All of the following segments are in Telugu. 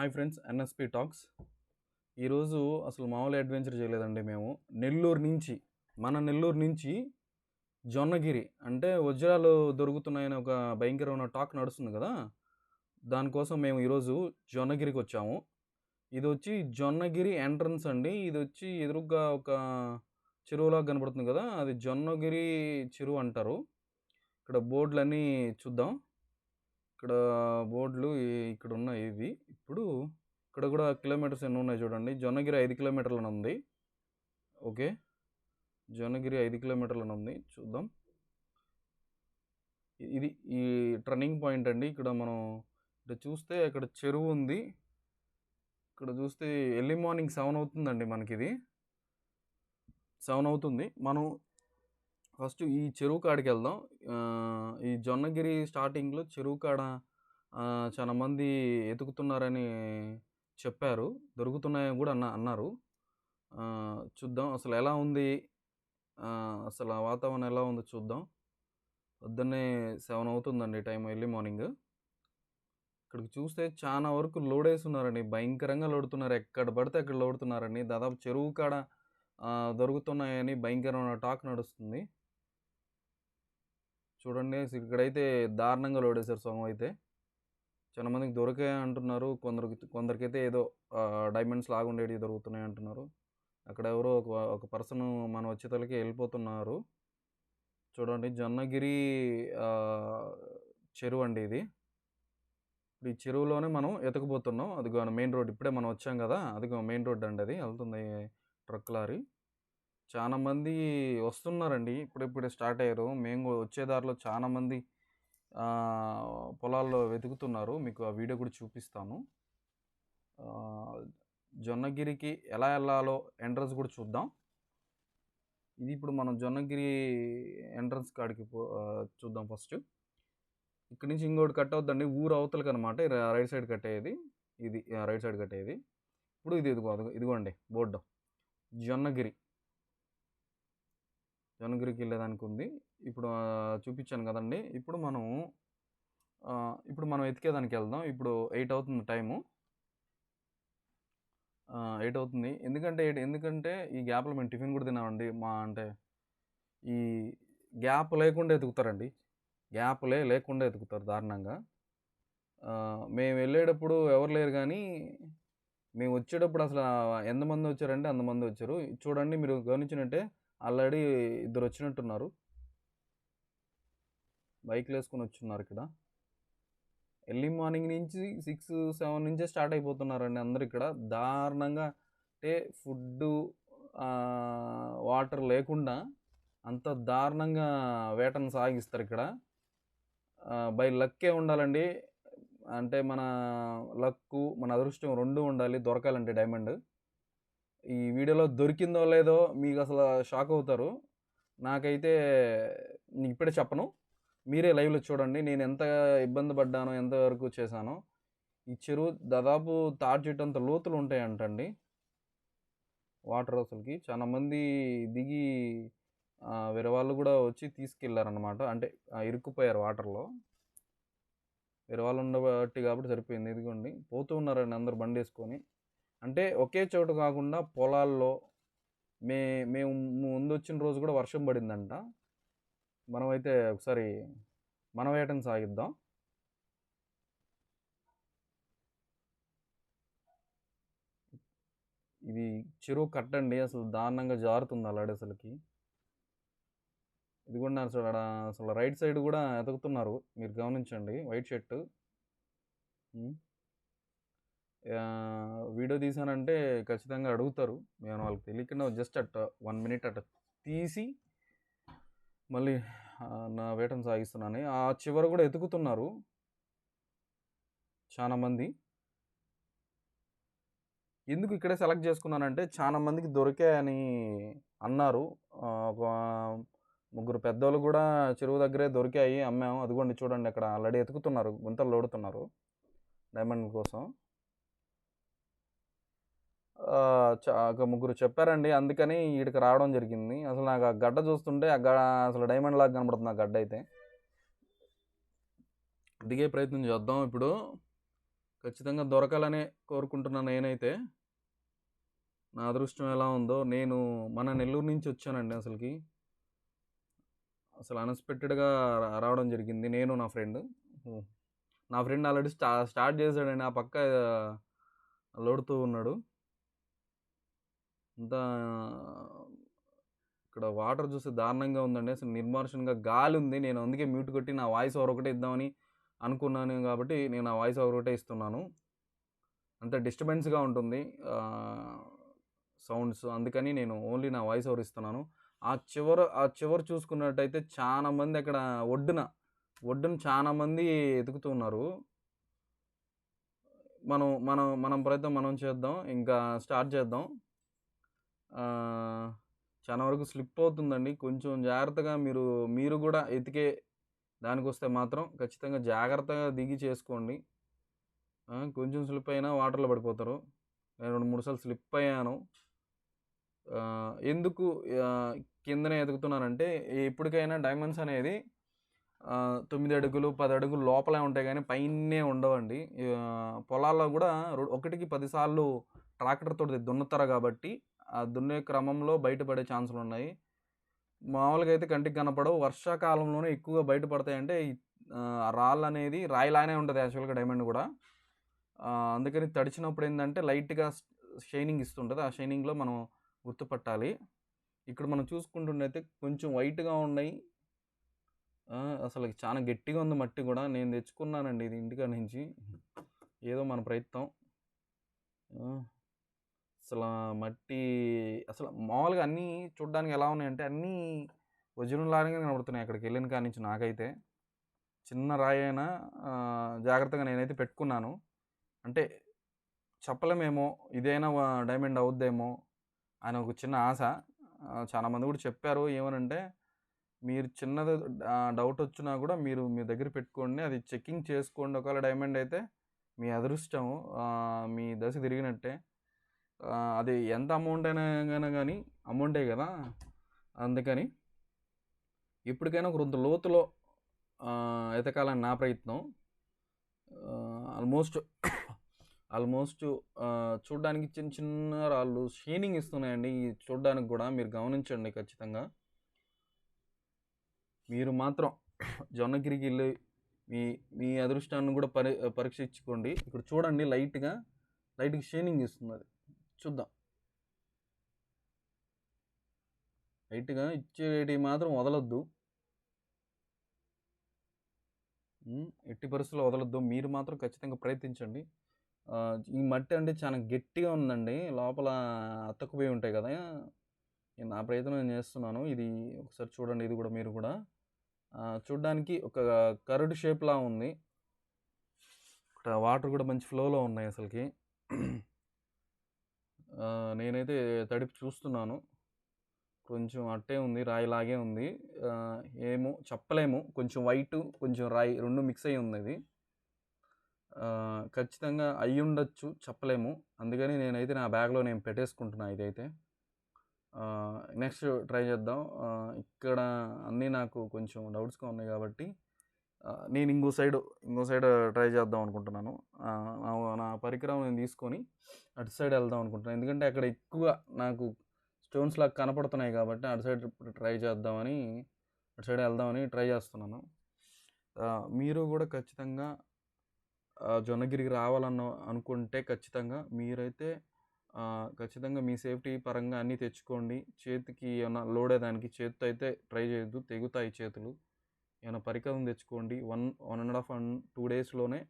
Hi friends NSP talks. ఈరోజు అసలు మామూలు అడ్వెంచర్ చేయలేదండి మేము. నెల్లూరు నుంచి మన నెల్లూరు నుంచి జొన్నగిరి అంటే వజ్రాలు దొరుకుతున్నాయని ఒక భయంకరమైన టాక్ నడుస్తుంది కదా. దానికోసం మేము ఈరోజు జొన్నగిరికి వచ్చాము. ఇది వచ్చి జొన్నగిరి ఎంట్రన్స్ అండి. ఇది వచ్చి ఎదురుగా ఒక చెరువులాగా కనబడుతుంది కదా. అది జొన్నగిరి చెరువు అంటారు. ఇక్కడ బోర్డులన్నీ చూద్దాం. ఇక్కడ బోర్డులు ఈ- ఇక్కడ ఉన్నాయి ఇవి ఇప్పుడు ఇక్కడ కూడా కిలోమీటర్స్ ఎన్ని ఉన్నాయి చూడండి. జొన్నగిరి ఐదు కిలోమీటర్లను ఉంది. ఓకే. జొన్నగిరి ఐదు కిలోమీటర్లను ఉంది. చూద్దాం. ఇది ఈ టర్నింగ్ పాయింట్ అండి. ఇక్కడ మనం ఇక్కడ చూస్తే ఇక్కడ చెరువు ఉంది. ఇక్కడ చూస్తే ఎర్లీ మార్నింగ్ సెవెన్ అవుతుందండి మనకి ఇది సెవెన్ అవుతుంది. మనం ఫస్ట్ ఈ చెరువు కాడికి వెళ్దాం ఈ జొన్నగిరి స్టార్టింగ్లో చెరువు కాడ చాలామంది చాలా మంది ఎతుకుతున్నారని చెప్పారు. దొరుకుతున్నాయని కూడా అన్న అన్నారు. చూద్దాం అసలు ఎలా ఉంది? అసలు ఆ వాతావరణం ఎలా ఉందో చూద్దాం. పొద్దున్నే సెవెన్ అవుతుందండి టైం ఎర్లీ మార్నింగ్. ఇక్కడికి చూస్తే చాలా వరకు లోడ్ వేస్తున్నారండి భయంకరంగా లోడుతున్నారు. ఎక్కడ పడితే అక్కడ లోడుతున్నారండి. దాదాపు చెరువు కాడ దొరుకుతున్నాయని భయంకరమైన టాక్ నడుస్తుంది. చూడండి ఇక్కడైతే దారుణంగా లోడ్ వేశారు సొంగం అయితే. చాలా మందికి దొరికాయి అంటున్నారు. కొందరికి కొందరికైతే ఏదో డైమండ్స్ లాగా ఉండేవి దొరుకుతున్నాయి అంటున్నారు. అక్కడ ఎవరో ఒక ఒక పర్సన్ మన వచ్చేతలకి వెళ్ళిపోతున్నారు. చూడండి జొన్నగిరి చెరువు అండి ఇది. ఇప్పుడు ఈ చెరువులోనే మనం ఎతకపోతున్నాం అదిగో మెయిన్ రోడ్ ఇప్పుడే మనం వచ్చాం కదా. అదిగో మెయిన్ రోడ్ అండి అది వెళ్తుంది ట్రక్ లారీ. చాలా మంది వస్తున్నారండి. ఇప్పుడిప్పుడే స్టార్ట్ అయ్యారు. మేము కూడా వచ్చే దారిలో చాలామంది పొలాల్లో వెతుకుతున్నారు. మీకు ఆ వీడియో కూడా చూపిస్తాను. జొన్నగిరికి ఎలా వెళ్ళాలో ఎంట్రన్స్ కూడా చూద్దాం. ఇది ఇప్పుడు మనం జొన్నగిరి ఎంట్రన్స్ కాడికి పో చూద్దాం ఫస్ట్. ఇక్కడ నుంచి ఇంకోటి కట్ అవుతుందండి ఊరు అవతలకి అనమాట రైట్ సైడ్ కట్టేది. ఇది రైట్ సైడ్ కట్టేది. ఇప్పుడు ఇది ఇదిగో ఇదిగోండి బోర్డు. జొన్నగిరి. జొన్నగిరికి వెళ్ళేదానికి ఉంది. ఇప్పుడు చూపించాను కదండి. ఇప్పుడు మనం ఇప్పుడు మనం ఎతికేదానికి వెళ్దాం. ఇప్పుడు ఎయిట్ అవుతుంది టైము. ఎయిట్ అవుతుంది. ఎందుకంటే ఎయిట్ ఎందుకంటే ఈ గ్యాప్లో మేము టిఫిన్ కూడా తిన్నామండి. మా అంటే ఈ గ్యాప్ లేకుండా ఎతుకుతారండి. గ్యాప్లే లేకుండా ఎతుకుతారు దారుణంగా. మేము వెళ్ళేటప్పుడు ఎవరు లేరు కానీ మేము వచ్చేటప్పుడు అసలు ఎంతమంది వచ్చారంటే అంతమంది వచ్చారు. చూడండి మీరు గమనించినట్టే ఆల్రెడీ ఇద్దరు వచ్చినట్టున్నారు. బైక్లు వేసుకొని వచ్చున్నారు ఇక్కడ. ఎర్లీ మార్నింగ్ నుంచి సిక్స్ సెవెన్ నుంచే స్టార్ట్ అయిపోతున్నారండి అందరు ఇక్కడ. దారుణంగా అంటే ఫుడ్ వాటర్ లేకుండా అంత దారుణంగా వేటను సాగిస్తారు ఇక్కడ. బై లక్కే ఉండాలండి. అంటే మన లక్కు మన అదృష్టం రెండు ఉండాలి దొరకాలంటే డైమండ్. ఈ వీడియోలో దొరికిందో లేదో మీకు అసలు షాక్ అవుతారు నాకైతే నేను ఇప్పుడే చెప్పను. మీరే లైవ్లో చూడండి. నేను ఎంత ఇబ్బంది పడ్డానో ఎంతవరకు చేశానో. ఈ చెరువు దాదాపు తాటి చెట్టు అంత లోతులు ఉంటాయంటండి. వాటర్ అసలుకి. చాలామంది దిగి వేరే వాళ్ళు కూడా వచ్చి తీసుకెళ్ళారనమాట అంటే ఇరుక్కుపోయారు వాటర్లో. వేరే వాళ్ళు ఉండబట్టి కాబట్టి సరిపోయింది. ఇదిగోండి. పోతూ ఉన్నారండి అందరు బండి వేసుకొని అంటే ఒకే చోట కాకుండా పొలాల్లో మే మేము ముందు వచ్చిన రోజు కూడా వర్షం పడిందంట. మనమైతే ఒకసారి మన వేటను సాగిద్దాం? ఇది చెరువు కట్టండి అసలు దారుణంగా జారుతుంది అలాడే అసలుకి. ఇది కూడా అసలు అక్కడ అసలు రైట్ సైడ్ కూడా ఎతుకుతున్నారు. మీరు గమనించండి వైట్ షర్ట్. వీడియో తీసానంటే ఖచ్చితంగా అడుగుతారు. మేము వాళ్ళకి తెలియకుండా జస్ట్ అట్ట వన్ మినిట్ అట్ట తీసి మళ్ళీ నా వేటను సాగిస్తున్నాను. ఆ చివర కూడా ఎతుకుతున్నారు. చాలా మంది. ఎందుకు ఇక్కడే సెలెక్ట్ చేసుకున్నానంటే చాలా మందికి దొరికాయని అన్నారు. ఒక ముగ్గురు పెద్దోళ్ళు కూడా చెరువు దగ్గరే దొరికాయి. అమ్మాము అదిగోండి చూడండి అక్కడ ఆల్రెడీ ఎతుకుతున్నారు గుంతలు లోడుతున్నారు. డైమండ్ కోసం. ఒక ముగ్గురు చెప్పారండి అందుకని వీడికి రావడం జరిగింది అసలు నాకు ఆ గడ్డ చూస్తుంటే ఆ గ అసలు డైమండ్ లాగా కనబడుతుంది ఆ గడ్డ అయితే దిగే ప్రయత్నం చేద్దాం ఇప్పుడు ఖచ్చితంగా దొరకాలనే కోరుకుంటున్నా నేనైతే. నా అదృష్టం ఎలా ఉందో నేను మన నెల్లూరు నుంచి వచ్చానండి అసలుకి అసలు అన్‌ఎక్స్‌పెక్టెడ్‌గా రావడం జరిగింది. నేను నా ఫ్రెండ్. నా ఫ్రెండ్ ఆల్రెడీ స్టా స్టార్ట్ చేశాడండి ఆ పక్క లోడుతూ ఉన్నాడు. అంతా ఇక్కడ వాటర్ చూస్తే దారుణంగా ఉందండి. అసలు నిర్మార్షన్గా గాలి ఉంది నేను అందుకే మ్యూట్ కొట్టి నా వాయిస్ ఓవర్ ఒకటే ఇద్దామని అనుకున్నాను కాబట్టి నేను నా వాయిస్ ఓవర్ ఒకటే ఇస్తున్నాను. అంత డిస్టర్బెన్స్‌గా ఉంటుంది. సౌండ్స్ అందుకని నేను ఓన్లీ నా వాయిస్ ఓవర్ ఇస్తున్నాను. ఆ చివర ఆ చివరు చూసుకున్నట్టయితే చాలామంది అక్కడ ఒడ్డున, ఒడ్డున చాలామంది ఎతుకుతున్నారు మనం మనం మనం ప్రయత్నం మనం చేద్దాం. ఇంకా స్టార్ట్ చేద్దాం. చాలా వరకు స్లిప్ అవుతుందండి. కొంచెం జాగ్రత్తగా మీరు మీరు కూడా ఎతికే దానికొస్తే మాత్రం ఖచ్చితంగా జాగ్రత్తగా దిగి చేసుకోండి. కొంచెం స్లిప్ అయినా వాటర్‌లో పడిపోతారు. నేను 2, 3 సార్లు స్లిప్ అయ్యాను. ఎందుకు కిందనే ఎదుగుతున్నానంటే ఎప్పటికైనా డైమండ్స్ అనేది తొమ్మిది అడుగులు, పది అడుగులు లోపలే ఉంటాయి కానీ పైనే ఉండవండి. పొలాల్లో కూడా ఒకటికి పదిసార్లు ట్రాక్టర్తో దున్నుతారు కాబట్టి ఆ దున్నే క్రమంలో బయటపడే ఛాన్సులు ఉన్నాయి మామూలుగా అయితే కంటికి కనపడవు. వర్షాకాలంలోనే ఎక్కువగా బయటపడతాయంటే రాళ్ళు అనేది రాళ్ళనేది రాయిలానే ఉంటుంది యాక్చువల్‌గా డైమండ్ కూడా అందుకని తడిచినప్పుడు ఏంటంటే లైట్‌గా షైనింగ్ ఇస్తుంటుంది ఆ షైనింగ్‌లో మనం గుర్తుపట్టాలి. ఇక్కడ మనం చూసుకుంటుండైతే కొంచెం వైట్‌గా ఉన్నాయి. అసలు చాలా గట్టిగా ఉంది మట్టి కూడా నేను తెచ్చుకున్నానండి ఇది ఇంటికాడ నుంచి. ఏదో మన ప్రయత్నం. అసలు మట్టి అసలు మామూలుగా అన్నీ చూడడానికి ఎలా ఉన్నాయంటే అన్నీ ఒరిజినల్ లాగానే అక్కడికి వెళ్ళిన కాడి నుంచి నాకైతే. చిన్న రాయి అయినా జాగ్రత్తగా నేనైతే పెట్టుకున్నాను. అంటే చెప్పలేమేమో ఇదైనా డైమండ్ అవుద్దేమో అని ఒక చిన్న ఆశ. చాలామంది కూడా చెప్పారు. ఏమనంటే మీరు చిన్నది డౌట్ వచ్చినా కూడా మీరు మీ దగ్గర పెట్టుకోండి. అది చెకింగ్ చేసుకోండి. ఒకవేళ డైమండ్ అయితే మీ అదృష్టం. మీ దశ తిరిగినట్టే. అది ఎంత అమౌంట్ అయినా కానీ అమౌంటే కదా అందుకని ఎప్పటికైనా కొంత లోతులో ఎతకాలని నా ప్రయత్నం. ఆల్మోస్ట్ ఆల్మోస్ట్ చూడడానికి చిన్న చిన్న రాళ్ళు షైనింగ్ ఇస్తున్నాయండి. చూడడానికి కూడా మీరు గమనించండి ఖచ్చితంగా. మీరు మాత్రం జొన్నగిరికి వెళ్ళి మీ మీ అదృష్టాన్ని కూడా పరి పరీక్షించుకోండి. ఇక్కడ చూడండి లైట్‌గా, లైట్‌గా షైనింగ్ అది చూద్దాం. లైట్‌గా ఇచ్చేటివి మాత్రం వదలొద్దు. ఎట్టి పరిస్థితిలో వదలొద్దు. మీరు మాత్రం ఖచ్చితంగా ప్రయత్నించండి. ఈ మట్టి అంటే చాలా గట్టిగా ఉందండి. లోపల అత్తకుపోయి ఉంటాయి కదా నేను నా ప్రయత్నం నేను చేస్తున్నాను. ఇది ఒకసారి చూడండి ఇది కూడా మీరు కూడా చూడడానికి చూడ్డానికి ఒక కరడు షేప్‌లా ఉంది. ఇక్కడ వాటర్ కూడా మంచి ఫ్లోలో ఉన్నాయి అసలుకి నేనైతే తడిపి చూస్తున్నాను. కొంచెం అట్టే ఉంది. రాయిలాగే ఉంది. ఏమో చెప్పలేము. కొంచెం వైటు, కొంచెం రాయి రెండు మిక్స్ అయ్యి ఉంది ఆహ్, ఖచ్చితంగా అయ్యుండొచ్చు. చెప్పలేము. అందుకని నేనైతే నా బ్యాగ్‌లో నేను పెట్టేసుకుంటున్నా ఇదైతే. నెక్స్ట్ ట్రై చేద్దాం. ఇక్కడ అన్నీ నాకు కొంచెం డౌట్స్‌గా ఉన్నాయి కాబట్టి నేను ఇంకో సైడ్ ఇంకో సైడ్ ట్రై చేద్దాం అనుకుంటున్నాను. పరికరం నేను తీసుకొని అటు సైడ్ వెళ్దాం అనుకుంటున్నాను. ఎందుకంటే అక్కడ ఎక్కువ నాకు స్టోన్స్ లాగా కనపడుతున్నాయి కాబట్టి అటు సైడ్ ట్రై చేద్దామని అటు సైడ్ వెళ్దామని ట్రై చేస్తున్నాను. మీరు కూడా ఖచ్చితంగా జొన్నగిరికి రావాలన్న అనుకుంటే ఖచ్చితంగా మీరైతే ఖచ్చితంగా మీ సేఫ్టీ పరంగా అన్నీ తెచ్చుకోండి. చేతికి ఏమైనా లోడేదానికి చేతితో అయితే ట్రై చేయొద్దు. తెగుతాయి చేతులు. ఏమైనా పరికరం తెచ్చుకోండి. 1, 1 ½ అండ్ టూ డేస్‌లోనే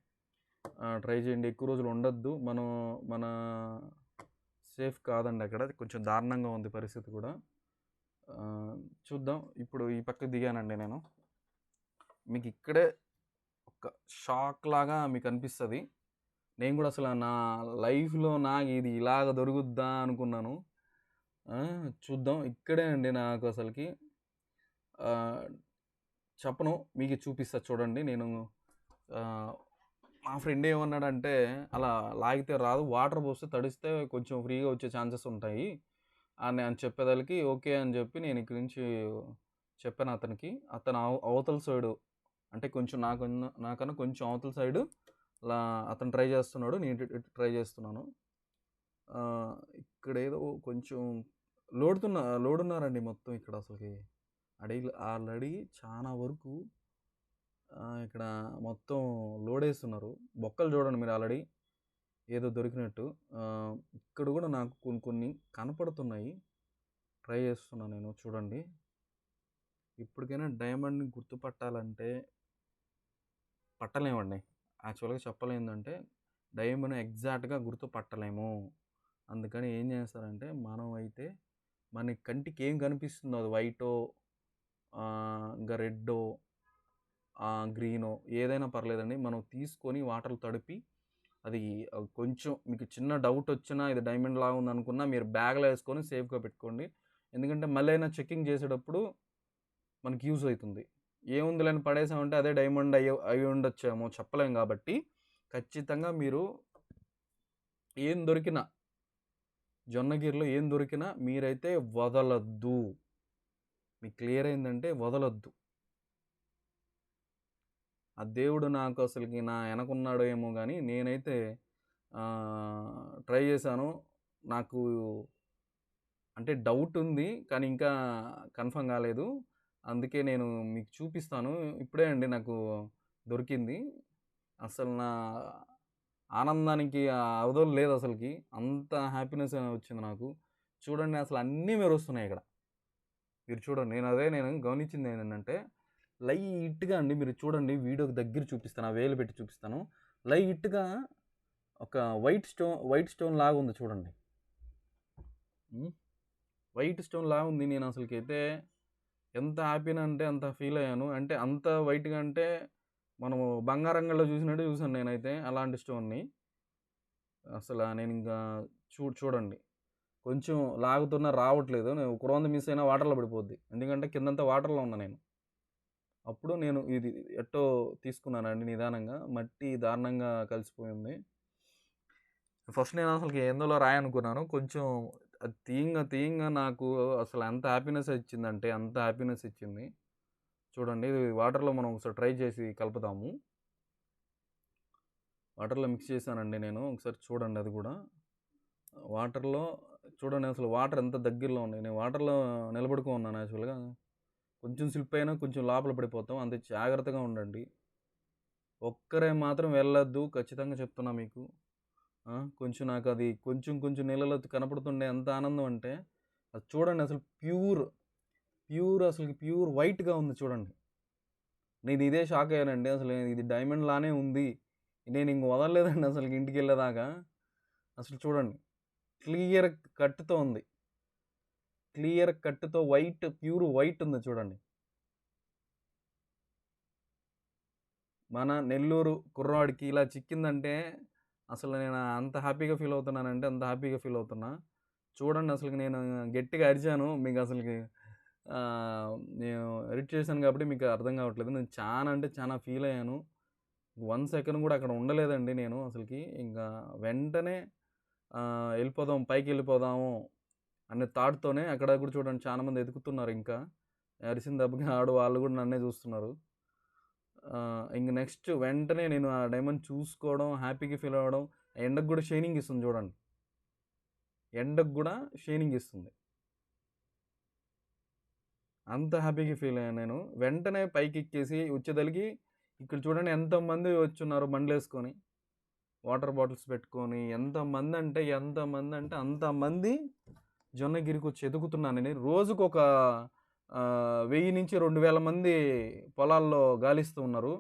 ట్రై చేయండి. ఎక్కువ రోజులు ఉండొద్దు. మనం మన సేఫ్ కాదండి అక్కడ. కొంచెం దారుణంగా ఉంది పరిస్థితి కూడా. చూద్దాం. ఇప్పుడు ఈ పక్క దిగానండి నేను. మీకు ఇక్కడే ఒక షాక్ లాగా మీకు అనిపిస్తుంది నేను కూడా అసలు నా లైఫ్‌లో నాకు ఇది ఇలాగ దొరుకుద్దా అనుకున్నాను. చూద్దాం. ఇక్కడే అండి నాకు అసలుకి చెప్పను. మీకు చూపిస్తా చూడండి. నేను మా ఫ్రెండ్ ఏమన్నాడంటే, "అలా లాగితే రాదు. వాటర్ పోస్తే తడిస్తే కొంచెం ఫ్రీగా వచ్చే ఛాన్సెస్ ఉంటాయి" అని అని చెప్పేదలకి ఓకే అని చెప్పి నేను ఇక్కడి నుంచి చెప్పాను అతనికి. అతను అవ అవతల సైడు అంటే కొంచెం నాకు నాకన్నా కొంచెం అవతల సైడు అలా అతను ట్రై చేస్తున్నాడు నేను ఇటు ఇటు ట్రై చేస్తున్నాను ఇక్కడ ఏదో కొంచెం లోడుతున్న లోడ్ ఉన్నారండి మొత్తం ఇక్కడ అసలుకి అడిగి ఆల్రెడీ చాలా వరకు ఇక్కడ మొత్తం లోడ్ బొక్కలు చూడండి మీరు ఆల్రెడీ. ఏదో దొరికినట్టు. ఇక్కడ కూడా నాకు కొన్ని కొన్ని కనపడుతున్నాయి. ట్రై చేస్తున్నాను నేను చూడండి. ఇప్పటికైనా డైమండ్ని గుర్తుపట్టాలంటే పట్టలేమండి. యాక్చువల్గా చెప్పలేందంటే డైమండ్ ఎగ్జాక్ట్గా గుర్తుపట్టలేము. అందుకని ఏం చేస్తారంటే మనం అయితే మన కంటికి ఏం కనిపిస్తుందో అది వైటో ఇంకా రెడ్డో గ్రీనో ఏదైనా పర్లేదండి. మనం తీసుకొని వాటర్ తడిపి అది కొంచెం మీకు చిన్న డౌట్ వచ్చినా ఇది డైమండ్ లాగా ఉందనుకున్నా మీరు బ్యాగ్లో వేసుకొని సేఫ్గా పెట్టుకోండి. ఎందుకంటే మళ్ళీ అయినా చెక్కింగ్ చేసేటప్పుడు మనకి యూజ్ అవుతుంది. ఏముంది లేని పడేసామంటే అదే డైమండ్ అయ్యి అయి ఉండొచ్చేమో చెప్పలేం కాబట్టి ఖచ్చితంగా మీరు ఏం దొరికినా జొన్నగిరిలో ఏం దొరికినా మీరైతే వదలద్దు. మీకు క్లియర్ అయిందంటే వదలొద్దు. ఆ దేవుడు నాకు అసలుకి నా వెనకున్నాడో ఏమో కానీ నేనైతే ట్రై చేశాను. నాకు అంటే డౌట్ ఉంది కానీ ఇంకా కన్ఫర్మ్ కాలేదు. అందుకే నేను మీకు చూపిస్తాను. ఇప్పుడే అండి నాకు దొరికింది. అసలు నా ఆనందానికి అవధులు లేదు అసలుకి. అంత హ్యాపీనెస్ వచ్చింది నాకు. చూడండి అసలు అన్నీ మీరు వస్తున్నాయి ఇక్కడ. మీరు చూడండి నేను అదే నేను గమనించింది ఏంటంటే లైట్గా అండి మీరు చూడండి వీడియోకి దగ్గర చూపిస్తాను ఆ వేలు పెట్టి చూపిస్తాను. లైట్గా ఒక వైట్ స్టోన్ వైట్ స్టోన్ లాగా ఉంది చూడండి. వైట్ స్టోన్ లాగా ఉంది నేను అసలుకి అయితే ఎంత హ్యాపీనా అంటే అంత ఫీల్ అయ్యాను. అంటే అంత వైట్గా అంటే మనము బంగారంగల్లో చూసినట్టు చూసాను నేనైతే అలాంటి స్టోన్ని. అసలు నేను ఇంకా చూ చూడండి. కొంచెం లాగుతున్నా రావట్లేదు. నేను ఒక రోజు మిస్ అయినా వాటర్లో పడిపోద్ది. ఎందుకంటే కిందంతా వాటర్లో ఉన్నా నేను. అప్పుడు నేను ఇది ఎట్టో తీసుకున్నానండి నిదానంగా. మట్టి దారుణంగా కలిసిపోయింది. ఫస్ట్ నేను అసలు ఎందులో రాయనుకున్నాను. కొంచెం అది తీయంగా తీయంగా నాకు అసలు ఎంత హ్యాపీనెస్ ఇచ్చిందంటే అంత హ్యాపీనెస్ ఇచ్చింది. చూడండి ఇది వాటర్లో మనం ఒకసారి ట్రై చేసి కలుపుతాము వాటర్లో మిక్స్ చేశానండి నేను. ఒకసారి చూడండి అది కూడా. వాటర్లో చూడండి అసలు వాటర్ ఎంత దగ్గరలో ఉన్నాయి. నేను వాటర్లో నిలబడుకో ఉన్నాను యాక్చువల్గా. కొంచెం స్లిప్ అయినా కొంచెం లోపల పడిపోతాం. అంతే జాగ్రత్తగా ఉండండి. ఒక్కరే మాత్రం వెళ్ళొద్దు. ఖచ్చితంగా చెప్తున్నా మీకు. కొంచెం నాకు అది కొంచెం కొంచెం నీళ్ళలో కనపడుతుండే ఎంత ఆనందం అంటే అది చూడండి అసలు ప్యూర్ ప్యూర్ అసలు ప్యూర్ వైట్గా ఉంది చూడండి. నేను ఇదే షాక్ అయ్యానండి. అసలు ఇది డైమండ్ లానే ఉంది. నేను ఇంక వదలలేదండి అసలు ఇంటికి వెళ్ళేదాకా అసలు చూడండి క్లియర్ కట్తో ఉంది. క్లియర్ కట్తో వైట్ ప్యూర్ వైట్ ఉంది చూడండి. మన నెల్లూరు కుర్రాడికి ఇలా చిక్కిందంటే అసలు నేను అంత హ్యాపీగా ఫీల్ అవుతున్నానంటే అంత హ్యాపీగా ఫీల్ అవుతున్నా. చూడండి అసలు నేను గట్టిగా అరిచాను. మీకు అసలుకి నేను ఎడిట్ చేశాను కాబట్టి మీకు అర్థం కావట్లేదు. నేను చాలా అంటే చాలా ఫీల్ అయ్యాను. వన్ సెకండ్ కూడా అక్కడ ఉండలేదండి నేను అసలుకి. ఇంకా వెంటనే వెళ్ళిపోదాం పైకి వెళ్ళిపోదాము అనే థాట్తోనే అక్కడ కూడా చూడండి చాలామంది ఎదుగుతున్నారు ఇంకా. అరిసిన దెబ్బకి ఆడు వాళ్ళు కూడా నన్నే చూస్తున్నారు. ఇంక నెక్స్ట్ వెంటనే నేను ఆ డైమండ్ చూసుకోవడం హ్యాపీగా ఫీల్ అవ్వడం ఎండకు కూడా షైనింగ్ ఇస్తుంది చూడండి. ఎండకు కూడా షైనింగ్ ఇస్తుంది. అంత హ్యాపీగా ఫీల్ అయ్యాను నేను. వెంటనే పైకి ఎక్కేసి వచ్చేదలికి ఇక్కడ చూడండి ఎంతమంది వచ్చున్నారు బండ్లు వేసుకొని. వాటర్ బాటిల్స్ పెట్టుకొని. ఎంతమంది అంటే ఎంతమంది అంటే అంతమంది జొన్నగిరికి వచ్చి ఎదుగుతున్నానని రోజుకు ఒక వెయ్యి నుంచి రెండు వేల మంది పొలాల్లో గాలిస్తూ ఉన్నారు.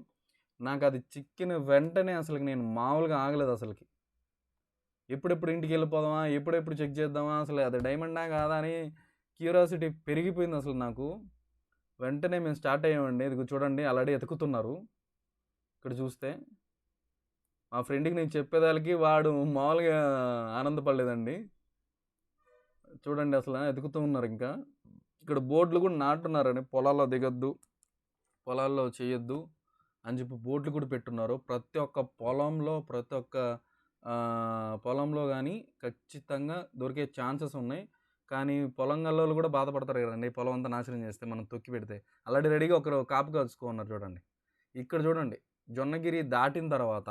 నాకు అది చిక్కిన వెంటనే అసలు నేను మామూలుగా ఆగలేదు అసలుకి. ఎప్పుడెప్పుడు ఇంటికి వెళ్ళిపోదామా ఎప్పుడెప్పుడు చెక్ చేద్దామా అసలు అది డైమండా కాదా అని క్యూరియాసిటీ పెరిగిపోయింది అసలు నాకు. వెంటనే మేము స్టార్ట్ అయ్యామండి. ఇది చూడండి ఆల్రెడీ ఎతుకుతున్నారు. ఇక్కడ చూస్తే మా ఫ్రెండ్కి నేను చెప్పేదానికి వాడు మామూలుగా ఆనందపడలేదండి. చూడండి అసలు ఎదుగుతూ ఉన్నారు ఇంకా. ఇక్కడ బోర్డులు కూడా నాటున్నారని పొలాల్లో దిగొద్దు పొలాల్లో చేయొద్దు అని చెప్పి బోర్డులు కూడా పెట్టున్నారు. ప్రతి ఒక్క పొలంలో ప్రతి ఒక్క పొలంలో కానీ ఖచ్చితంగా దొరికే ఛాన్సెస్ ఉన్నాయి. కానీ పొలం గల్లోళ్ళు కూడా బాధపడతారు కదండి పొలం అంతా నాశనం చేస్తే మనం తొక్కి పెడితే. ఆల్రెడీ రెడీగా ఒకరు కాపు కాచుకున్నారు చూడండి. ఇక్కడ చూడండి జొన్నగిరి దాటిన తర్వాత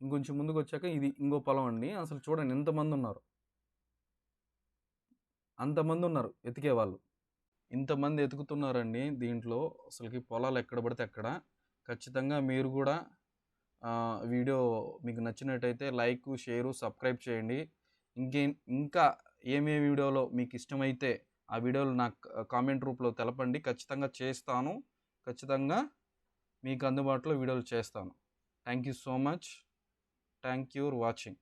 ఇంకొంచెం ముందుకు వచ్చాక ఇది ఇంకో పొలం అండి. అసలు చూడండి ఎంతమంది ఉన్నారు. అంతమంది ఉన్నారు ఎతికే వాళ్ళు ఇంతమంది ఎతుకుతున్నారండి దీంట్లో. అసలుకి పొలాలు ఎక్కడ పడితే అక్కడ. ఖచ్చితంగా మీరు కూడా వీడియో మీకు నచ్చినట్టయితే లైక్ షేరు సబ్స్క్రైబ్ చేయండి. ఇంకే ఇంకా ఏమేమి వీడియోలో మీకు ఇష్టమైతే ఆ వీడియోలు నాకు కామెంట్ రూపంలో తెలపండి. ఖచ్చితంగా చేస్తాను. ఖచ్చితంగా మీకు అందుబాటులో వీడియోలు చేస్తాను. Thank you so much. Thank you for watching.